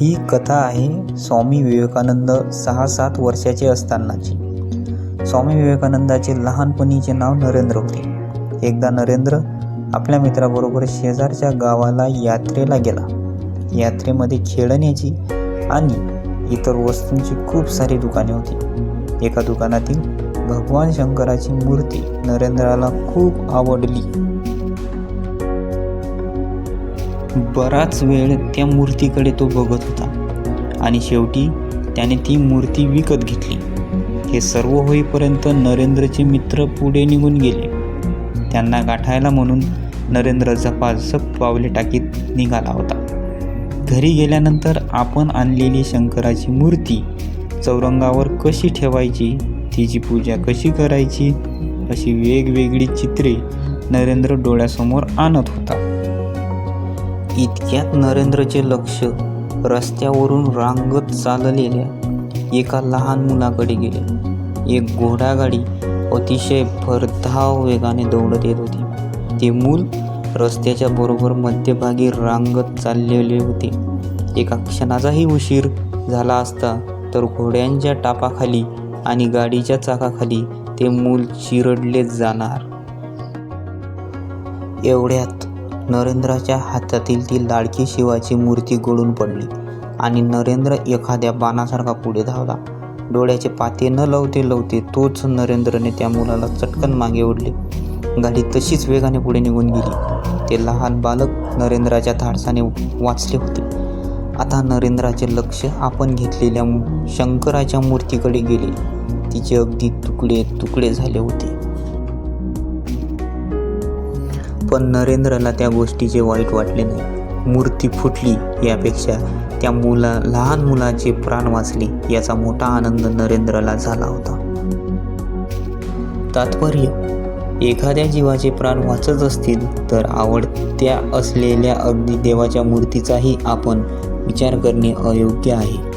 ही कथा आहे स्वामी विवेकानंद सहा सात वर्षाचे असतानाची. स्वामी विवेकानंदाचे लहानपणीचे नाव नरेंद्र होते. एकदा नरेंद्र आपल्या मित्राबरोबर शेजारच्या गावाला यात्रेला गेला. यात्रेमध्ये खेळण्याची आणि इतर वस्तूंची खूप सारी दुकाने होती. एका दुकानातील भगवान शंकराची मूर्ती नरेंद्राला खूप आवडली. बराच वेळ त्या मूर्तीकडे तो बघत होता. आणि शेवटी त्याने ती मूर्ती विकत घेतली. हे सर्व होईपर्यंत नरेंद्रचे मित्र पुढे निघून गेले. त्यांना गाठायला म्हणून नरेंद्र झपाझप पावले टाकीत निघाला होता. घरी गेल्यानंतर आपण आणलेली शंकराची मूर्ती चौरंगावर कशी ठेवायची तिची पूजा कशी करायची अशी वेगवेगळी चित्रे नरेंद्र डोळ्यासमोर आणत होता. इतक्यात नरेंद्रचे लक्ष रस्त्यावरून रांगत चाललेल्या एका लहान मुलाकडे गेले. एक घोडागाडी अतिशय भरधाव वेगाने दौडत येत होती. ते मूल रस्त्याच्या बरोबर मध्यभागी रांगत चाललेले होते. एका क्षणाचाही उशीर झाला असता तर घोड्यांच्या टापाखाली आणि गाडीच्या चाकाखाली ते मूल चिरडले जाणार. एवढ्यात नरेंद्राच्या हातातील ती लाडकी शिवाची मूर्ती गळून पडली आणि नरेंद्र एखाद्या बाणासारखा पुढे धावला. डोळ्याचे पाते न लवते लवते तोच नरेंद्रने त्या मुलाला चटकन मागे ओढले. गाडी तशीच वेगाने पुढे निघून गेली. ते लहान बालक नरेंद्राच्या धाडसाने वाचले होते. आता नरेंद्राचे लक्ष आपण घेतलेल्या शंकराच्या मूर्तीकडे गेले. तिचे अगदी तुकडे तुकडे झाले होते. पण नरेंद्रला त्या गोष्टीचे वाईट वाटले नाही. मूर्ती फुटली यापेक्षा त्या मुला लहान मुलाचे प्राण वाचले याचा मोठा आनंद नरेंद्रला झाला होता. तात्पर्य एखाद्या जीवाचे प्राण वाचत असतील तर आवडत्या असलेल्या अगदी देवाच्या मूर्तीचाही आपण विचार करणे अयोग्य आहे.